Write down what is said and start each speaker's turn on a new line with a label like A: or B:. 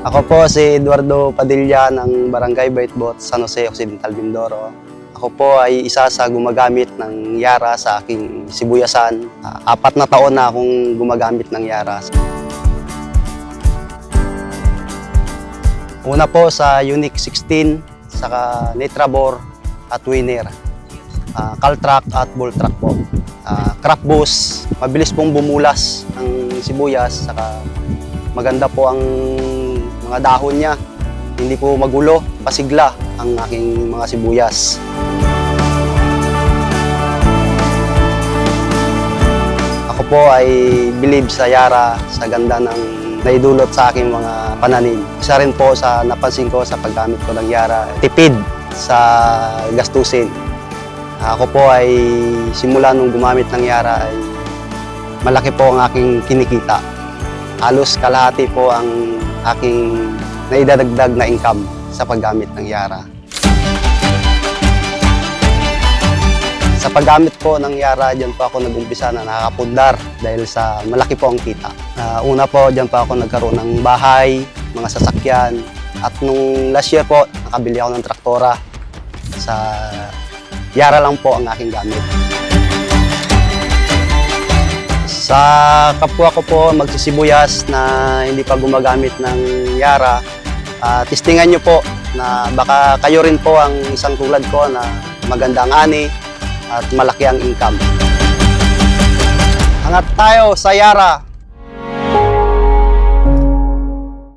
A: Ako po si Eduardo Padilla ng Barangay Baitbot, San Jose Occidental, Mindoro. Ako po ay isa sa gumagamit ng Yara sa aking sibuyasan. Ah, apat na taon na akong gumagamit ng Yara. Una po sa Unique 16, saka Nitrabor at Winner. Ah, Caltrack at Bulltrack po. Ah, crack boost, mabilis pong bumulas ang sibuyas, saka maganda po ang mga dahon niya. Hindi po magulo, pasigla ang aking mga sibuyas. Ako po ay believe sa Yara, sa ganda ng naidulot sa aking mga pananim. Isa rin po sa napansin ko sa paggamit ko ng Yara, tipid sa gastusin. Ako po ay simula nung gumamit ng Yara ay malaki po ang aking kinikita. Halos kalahati po ang aking naidadagdag na income sa paggamit ng Yara. Sa paggamit po ng Yara, dyan po ako nag-umpisa na nakakapundar dahil sa malaki po ang kita. Ah, una po, dyan po ako nagkaroon ng bahay, mga sasakyan. At nung last year po, nakabili ako ng traktora. Sa Yara lang po ang aking gamit. Sa kapwa ko po magsisibuyas na hindi pa gumagamit ng Yara, ah, testingan nyo po na baka kayo rin po ang isang tulad ko na maganda ang ani at malaki ang income. Angat tayo sa Yara